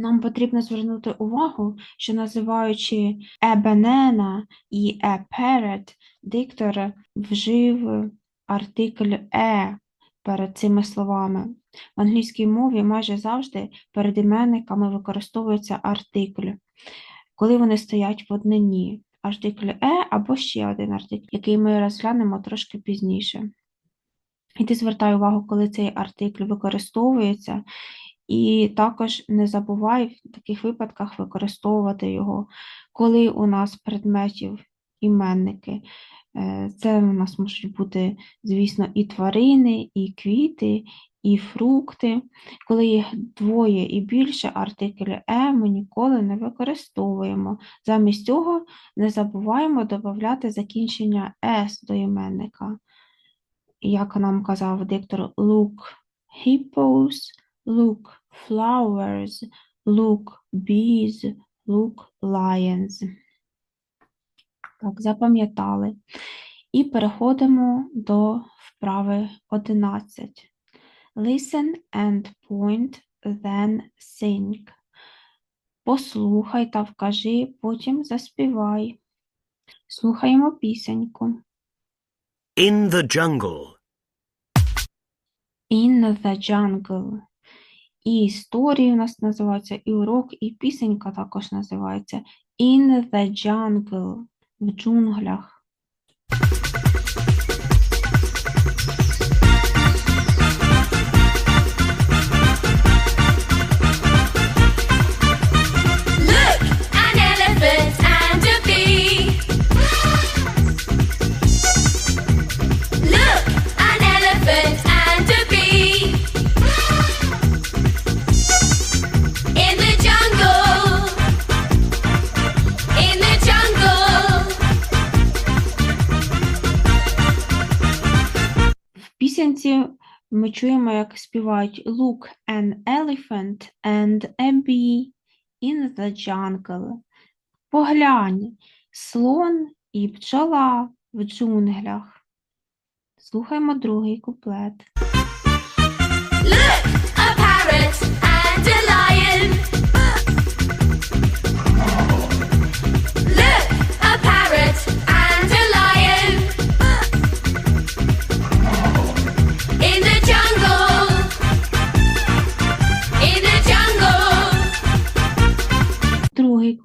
Нам потрібно звернути увагу, що називаючи banana і parrot, диктор вжив артикль е перед цими словами. В англійській мові майже завжди перед іменниками використовується артикль, коли вони стоять в однині. Артикль е або ще один артикль, який ми розглянемо трошки пізніше. І ти звертай увагу, коли цей артикль використовується, і також не забувай в таких випадках використовувати його, коли у нас предметів іменники. Е, Це у нас можуть бути, звісно, і тварини, і квіти, і фрукти. Коли їх двоє і більше, артикль е ми ніколи не використовуємо. Замість цього не забуваємо додати закінчення с до іменника. Як нам казав диктор, look hippos, look flowers, look bees, look lions. Так, запам'ятали. І переходимо до вправи 11. Listen and point, then sing. Послухай та вкажи, потім заспівай. Слухаємо пісеньку. In the jungle. In the jungle. І історії у нас називаються, і урок, і пісенька також називається In the jungle. В джунглях. Ми чуємо, як співають Look an elephant and a bee in the jungle. Поглянь, слон і пчола в джунглях. Слухаємо другий куплет.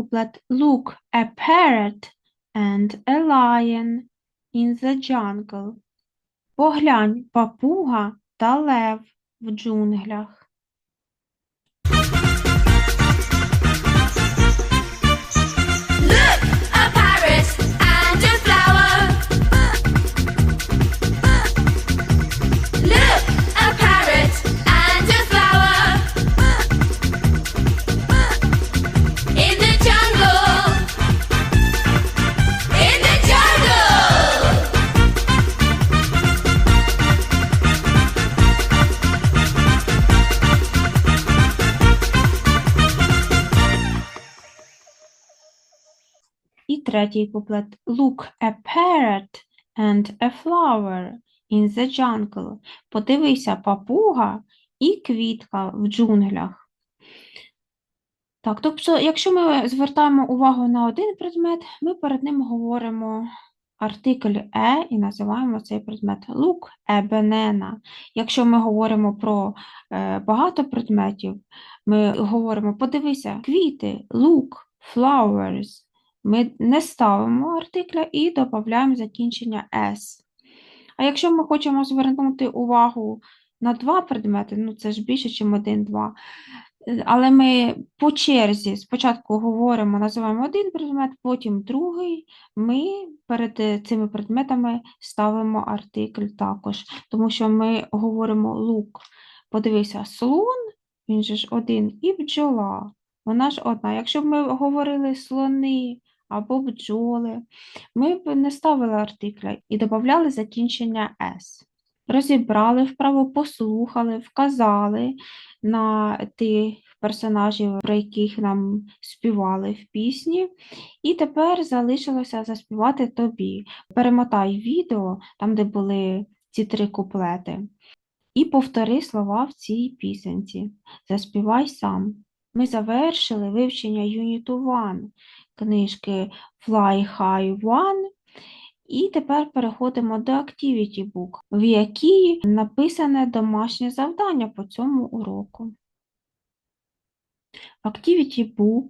Куплет. Look, a parrot and a lion in the jungle. Поглянь, папуга та лев в джунглях. І третій куплет. Look, a parrot and a flower in the jungle. Подивися, папуга і квітка в джунглях. Так, тобто, якщо ми звертаємо увагу на один предмет, ми перед ним говоримо артикль е і називаємо цей предмет look, a banana. Якщо ми говоримо про е, багато предметів, ми говоримо подивися, квіти, look, flowers. Ми не ставимо артикля і додаємо закінчення s. А якщо ми хочемо звернути увагу на два предмети, ну це ж більше, ніж один-два. Але ми по черзі спочатку говоримо, називаємо один предмет, потім другий. Ми перед е, цими предметами ставимо артикль також, тому що ми говоримо лук. Подивися, слон, він же ж один, і бджола. Вона ж одна. Якщо б ми говорили слони або бджоли, ми б не ставили артикля і додавали закінчення s. Розібрали вправо, послухали, вказали на тих персонажів, про яких нам співали в пісні. І тепер залишилося заспівати тобі. Перемотай відео, там, де були ці три куплети, і повтори слова в цій пісенці. Заспівай сам. Ми завершили вивчення Unit 1 книжки Fly High 1 і тепер переходимо до Activity Book, в якій написане домашнє завдання по цьому уроку. В Activity Book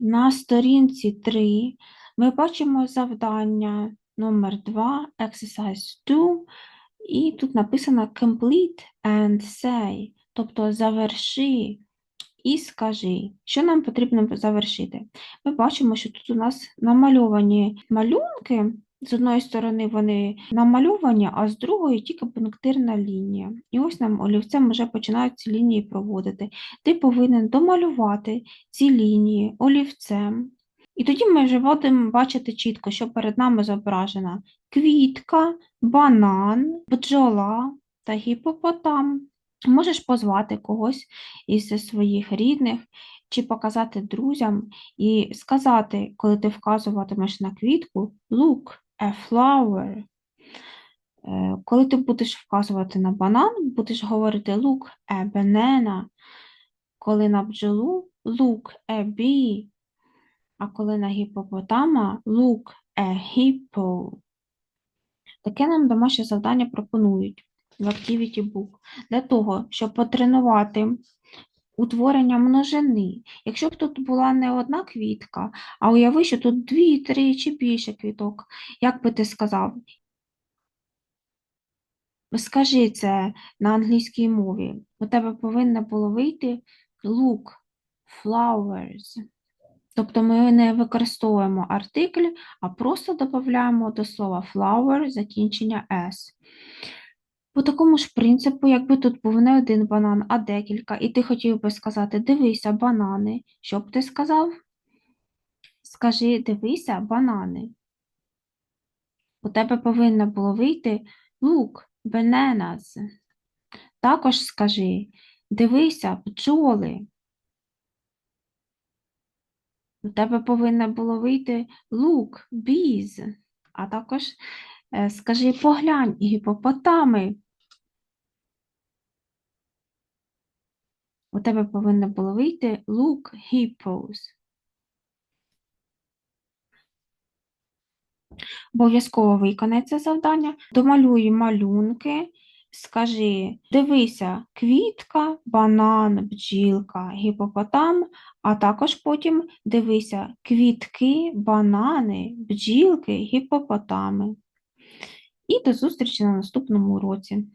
на сторінці 3 ми бачимо завдання номер 2, Exercise 2, і тут написано Complete and say, тобто заверши і скажи, що нам потрібно завершити. Ми бачимо, що тут у нас намальовані малюнки. З одної сторони вони намальовані, а з другої тільки пунктирна лінія. І ось нам олівцем вже починають ці лінії проводити. Ти повинен домалювати ці лінії олівцем. І тоді ми вже будемо бачити чітко, що перед нами зображена квітка, банан, бджола та гіпопотам. Можеш позвати когось із своїх рідних чи показати друзям і сказати, коли ти вказуватимеш на квітку Look, a flower. Е, Коли ти будеш вказувати на банан, будеш говорити Look, a banana. Коли на бджолу Look, a bee. А коли на гіпопотама Look, a hippo. Таке нам домашнє завдання пропонують в Activity Book для того, щоб потренувати утворення множини. Якщо б тут була не одна квітка, а уяви, що тут дві, три чи більше квіток, як би ти сказав? Скажи це на англійській мові. У тебе повинно було вийти look, flowers. Тобто ми не використовуємо артикль, а просто додаємо до слова flower закінчення s. По такому ж принципу, якби тут був не один банан, а декілька, і ти хотів би сказати дивися, банани. Що б ти сказав? Скажи, дивися, банани. У тебе повинно було вийти look, bananas. Також скажи, дивися, бджоли. У тебе повинно було вийти look, bees. А також е, скажи, поглянь, гіпопотами. У тебе повинно було вийти look, hippos. Обов'язково виконай це завдання. Домалюй малюнки. Скажи, дивися, квітка, банан, бджілка, гіпопотам, а також потім дивися квітки, банани, бджілки, гіпопотами. І до зустрічі на наступному уроці.